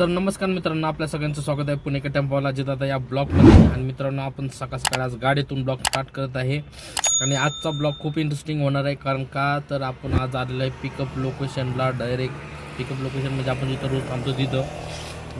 तर नमस्कार मित्रांनो आपल्या सगळ्यांचं स्वागत आहे पुणे टेम्पोला जिथं आता या ब्लॉगमध्ये आणि मित्रांनो आपण सकाळ सकाळ आज गाडीतून ब्लॉग स्टार्ट करत आहे. आणि आजचा ब्लॉग खूप इंटरेस्टिंग होणार आहे कारण का तर आपण आज आलेलो आहे पिकअप लोकेशनला डायरेक्ट पिकअप लोकेशन म्हणजे आपण जिथं रोज थांबतो तिथं.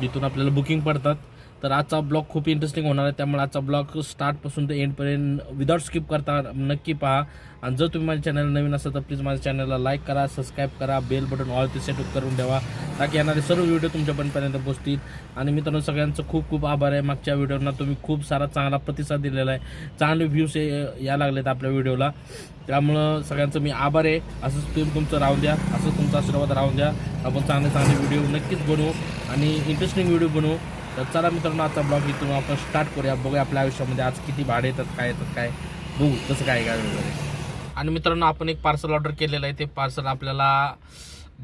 जिथून आपल्याला बुकिंग पडतात. तर आजचा ब्लॉग खूप इंटरेस्टिंग होणार आहे. त्यामुळे आजचा ब्लॉग स्टार्टपासून ते एंडपर्यंत विदाउट स्किप करता नक्की पहा. आणि जर तुम्ही माझ्या चॅनल नवीन असाल तर प्लीज माझ्या चॅनलला लाईक करा सबस्क्राईब करा बेल बटन ऑल ते सेटअप करून ठेवा. ताकी येणारे सर्व व्हिडिओ तुमच्यापर्यंत पोहोचतील आणि मित्रांनो सगळ्यांचं खूप खूप आभार आहे. मागच्या व्हिडिओना तुम्ही खूप सारा चांगला प्रतिसाद दिलेला आहे. चांगले व्ह्यूज या लागलेत आपल्या व्हिडिओला त्यामुळं सगळ्यांचं मी आभार आहे. असंच तुम्ही तुमचं राहून द्या. असंच तुमचा आशीर्वाद राहून द्या. आपण चांगले चांगले व्हिडिओ नक्कीच बनवू. आणि इंटरेस्टिंग व्हिडिओ बनवू. तर चला मित्रांनो आजचा ब्लॉग इथून आपण स्टार्ट करूया. बघूया आपल्या आयुष्यामध्ये आज किती भाडे येतात काय येतात काय? बघू कसं काय काय वगैरे आणि मित्रांनो आपण एक पार्सल ऑर्डर केलेलं आहे. ते पार्सल आपल्याला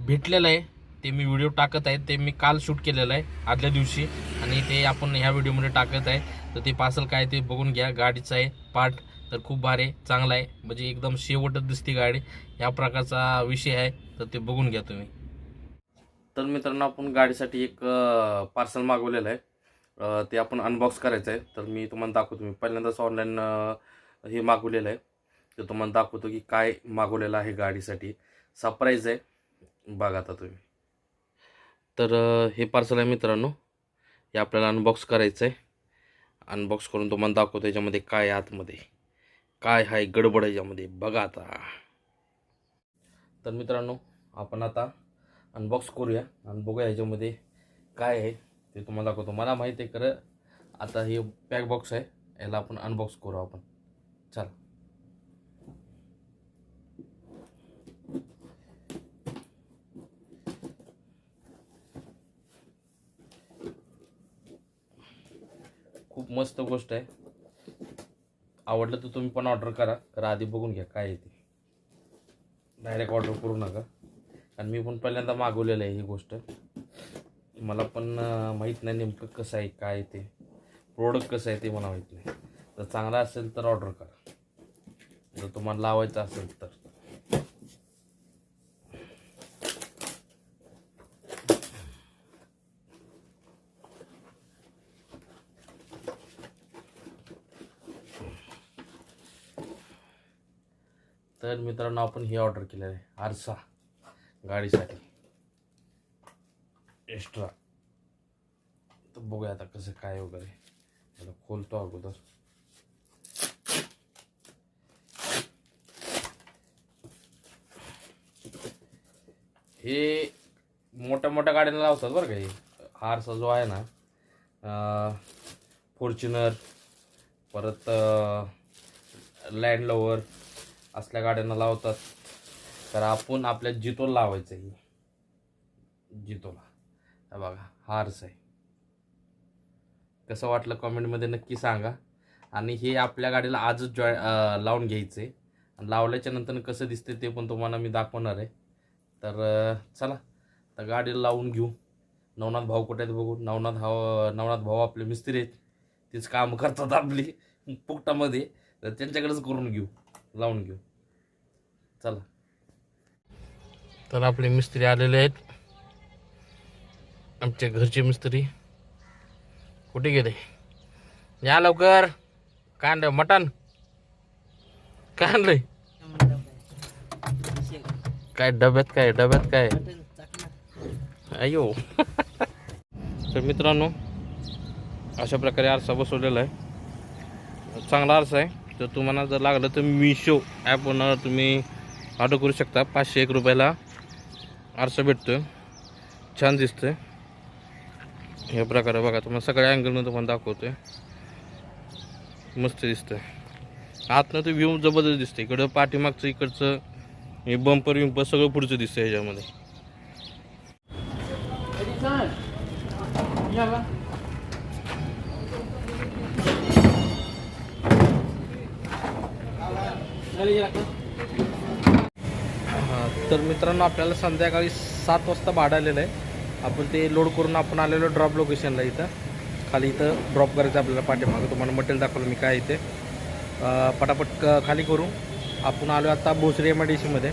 भेटलेलं आहे. ते मी व्हिडिओ टाकत आहे. ते मी काल शूट केलेलं आहे आदल्या दिवशी. आणि ते आपण ह्या व्हिडिओमध्ये टाकत आहे. तर ते पार्सल काय ते बघून घ्या. गाडीचं आहे पार्ट तर खूप भारी आहे चांगला आहे. म्हणजे एकदम शेवटच दिसते गाडी. या प्रकारचा विषय आहे. तर ते बघून घ्या तुम्ही. तर मित्रांनो आपण गाडीसाठी एक पार्सल मागवलेलं आहे. ते आपण अनबॉक्स करायचं आहे. तर मी तुम्हाला दाखवतो. मी पहिल्यांदाच ऑनलाईन हे मागवलेलं आहे. तर तुम्हाला दाखवतो की काय मागवलेलं आहे गाडीसाठी. सरप्राईज आहे. बघा आता तुम्ही. तर हे पार्सल आहे मित्रांनो. हे आपल्याला अनबॉक्स करायचं आहे. अनबॉक्स करून तुम्हाला दाखवतो याच्यामध्ये काय आतमध्ये. काय आहे गडबड आहे याच्यामध्ये. बघा आता. तर मित्रांनो आपण आता अनबॉक्स करूया. आणि बघूया ह्याच्यामध्ये काय आहे ते तुम्हाला दाखवतो. मला माहिती आहे खरं आता हे पॅक बॉक्स आहे. याला आपण अनबॉक्स करू आपण. चला. खूप मस्त गोष्ट आहे. आवडलं तर तुम्ही पण ऑर्डर करा. करा आधी बघून घ्या काय आहे ते. डायरेक्ट ऑर्डर करू नका. आणि मी पण पहिल्यांदा मागवलेलं आहे ही गोष्ट. मला पण माहीत नाही नेमकं कसं आहे काय आहे ते. प्रोडक्ट कसं आहे ते मला माहीत नाही. जर चांगला असेल तर ऑर्डर करा. जर तुम्हाला लावायचं असेल तर. तर मित्रांनो आपण हे ऑर्डर केलेलं आहे. आरसा. गाडीसाठी. एक्स्ट्रा तर बघूया आता कसं काय वगैरे. आता खोलतो अगोदर. हे मोठ्या मोठ्या गाड्यांना लावतात बरं का हे. आरसा जो आहे ना फॉर्च्युनर परत लँड लवर असल्या गाड्यांना लावतात. तर आपण आपल्या जितोला लावायचं आहे. जितोला. बघा हारच आहे. कसं वाटलं कमेंटमध्ये नक्की सांगा. आणि हे आपल्या गाडीला आजच जॉय लावून घ्यायचं. आहे आणि लावल्याच्या नंतर कसं दिसते ते पण तुम्हाला मी दाखवणार आहे. तर चला. तर गाडीला लावून घेऊ. नवनाथ भाऊ कुठे आहेत बघू. नवनाथ भाऊ नवनाथ भाऊ आपले मिस्त्री आहेत. तेच काम करतात आपली पुकटामध्ये तर त्यांच्याकडेच करून घेऊ. लावून घेऊ. चला. तर आपले मिस्त्री आलेले आहेत. आमच्या घरचे मिस्त्री. कुठे गेले? या लवकर. काय आणलं मटण. काय आणलंय? काय डब्यात काय डब्यात काय? अयो तर मित्रांनो अशा प्रकारे आरसा बसवलेला आहे. चांगला आरसा आहे. तर तुम्हाला जर लागलं तर मिशो ॲपवर तुम्ही ऑर्डर करू शकता. पाचशे एक रुपयाला. आरसा भेटतो छान दिसतंय. हे प्रकारे बघा तुम्हाला सगळ्या अँगलनं तुम्हाला दाखवतोय. मस्त दिसतंय. आतनं ते व्ह्यू जबरदस्त दिसतं इकडं पाठीमागचं इकडचं हे बंपर विंपर सगळं पुढचं दिसतं ह्याच्यामध्ये. हा, तर मित्रांनो आपल्याला संध्याकाळी सात वाजता भाडं आलेलं आहे. आपण ते लोड करून आपण आलेलो ड्रॉप लोकेशनला इथं. खाली इथं ड्रॉप करायचं आपल्याला पाठीमागं. तुम्हाला मटेरियल दाखवलं मी काय इथे पटापट क- खाली करू. आपण आलो आता भोसरी एम आय डी सीमध्ये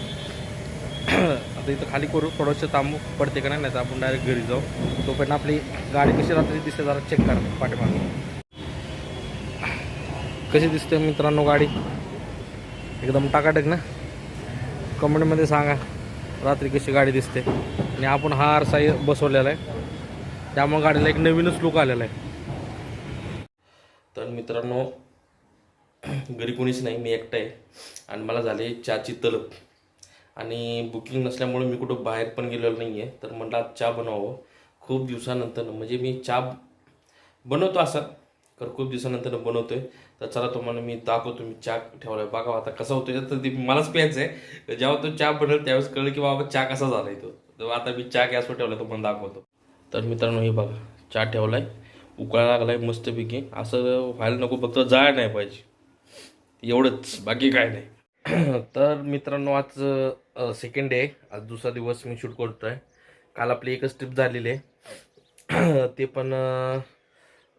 आता इथं खाली करू. थोडंसं थांबू. पडते का नाही तर आपण डायरेक्ट घरी जाऊ. तोपर्यंत आपली गाडी कशी राहते दिसते जरा चेक करा पाठीमागे. कशी दिसते मित्रांनो गाडी? एकदम टाकाटक ना? कमेंटमध्ये सांगा. रात्री कशी गाडी दिसते. आणि आपण हा आरसा बसवलेला आहे. त्यामुळे गाडीला एक नवीनच लुक आलेला आहे. तर मित्रांनो घरी कोणीच नाही मी एकटा आहे. आणि मला झाले चहाची तलप आणि बुकिंग नसल्यामुळे मी कुठं बाहेर पण गेलेलो नाही आहे तर म्हटलं आज चहा बनवावं. खूप दिवसानंतर म्हणजे मी चहा बनवतो असा. तर खूप दिवसानंतर बनवतोय. तर चला तुम्हाला मी दाखवतो मी चहा ठेवलाय. बघा आता कसा होतोय. तर ते मलाच प्यायचं आहे. जेव्हा तो चहा बनल त्यावेळेस कळलं की बाबा चहा कसा झालाय तो. तर आता मी चहा गॅसवर ठेवलाय तो पण दाखवतो. तर मित्रांनो हे बघा चहा ठेवलाय. उकळायला लागलाय मस्तपैकी. असं व्हायला नको फक्त जाळ नाही पाहिजे. एवढंच बाकी काय नाही. तर मित्रांनो आज सेकंड डे आज दुसरा दिवस मी शूट करतोय. काल आपली एकच ट्रिप झालेली आहे. ते पण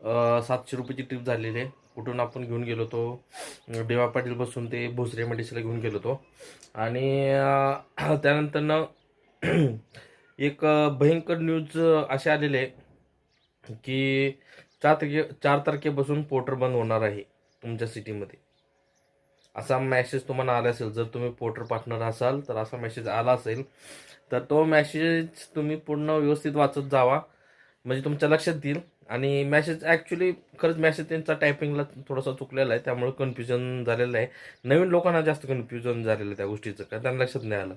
सातशे रुपयाची ट्रिप झालेली आहे. कुठून आपण घेऊन गेलो होतो देवा पाटील बसून ते भोसरे मेडिसीला घेऊन गेलो होतो आणि त्यानंतरनं एक भयंकर न्यूज असे आलेले आहे की चार तारखे चार तारखेपासून पोर्टर बंद होणार आहे तुमच्या सिटीमध्ये. असा मॅसेज तुम्हाला आला असेल जर तुम्ही पोर्टर पार्टनर असाल तर असा मेसेज आला असेल तर तो मेसेज तुम्ही पूर्ण व्यवस्थित वाचत जावा. म्हणजे तुमच्या लक्षात येईल आणि मॅसेज ॲक्च्युली खरंच मॅसेज त्यांचा टायपिंगला थोडासा चुकलेला आहे. त्यामुळे कन्फ्युजन झालेलं आहे. नवीन लोकांना जास्त कन्फ्युजन झालेलं आहे त्या गोष्टीचं का त्यांना लक्षात नाही आलं.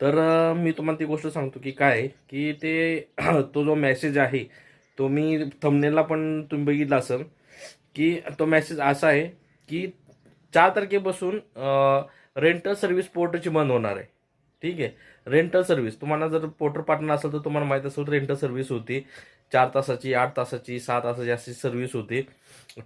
तर मी तुम्हाला ती गोष्ट सांगतो की काय की ते तो जो मेसेज आहे तो मी थंबनेलला पण तुम्ही बघितला असेल की तो मॅसेज असा आहे की चार तारखेपासून रेंटल सर्व्हिस पोर्टरची बंद होणार आहे. ठीक आहे? रेंटल सर्व्हिस तुम्हाला जर पोर्टर पार्टनर असेल तर तुम्हाला माहीत असेल रेंटल सर्व्हिस होती. चार तासाची आठ तासाची सहा तासाची अशी सर्व्हिस होती.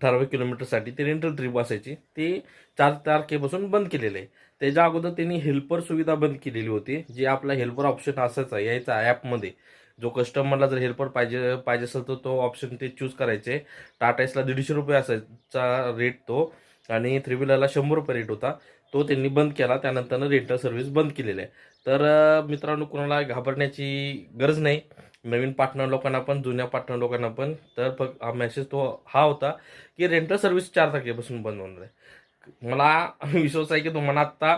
ठराविक किलोमीटरसाठी ती रेंटल ट्रिप असायची. ती चार तारखेपासून बंद केलेली आहे. त्याच्या अगोदर त्यांनी हेल्पर सुविधा बंद केलेली होती जी आपला हेल्पर ऑप्शन असायचा यायचा ॲपमध्ये जो कस्टमरला जर हेल्पर पाहिजे पाहिजे असेल तर तो ऑप्शन ते चूज करायचे. टाटा एसला दीडशे रुपये असायचा रेट तो आणि थ्री व्हीलरला शंभर रुपये रेट होता. तो त्यांनी बंद केला. त्यानंतरनं रेंटल सर्व्हिस बंद केलेली आहे. तर मित्रांनो कुणाला घाबरण्याची गरज नाही. नवीन पार्टनर लोकांना पण जुन्या पार्टनर लोकांना पण. तर फक्त हा मेसेज तो हा होता की रेंटल सर्व्हिस चार तारखेपासून बंद होणार आहे. मला विश्वास आहे की तुम्हाला आत्ता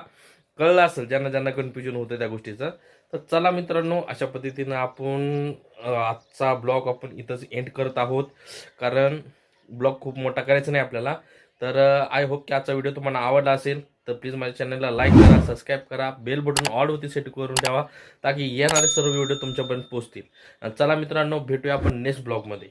कळलं असेल ज्यांना ज्यांना कन्फ्युजन होतं त्या गोष्टीचं. तर चला मित्रांनो अशा पद्धतीनं आपण आजचा ब्लॉग आपण इथंच एंड करत आहोत. कारण ब्लॉग खूप मोठा करायचा नाही आपल्याला. तर आय होप की आजचा व्हिडिओ तुम्हाला आवडला असेल. तर प्लीज माझ्या चॅनलला लाईक करा सबस्क्राईब करा बेल बटन ऑल होती सेट करून ठेवा ताकी येणारे सर्व व्हिडिओ तुमच्यापर्यंत पोहोचतील. चला मित्रांनो भेटूया आपण नेक्स्ट ब्लॉगमध्ये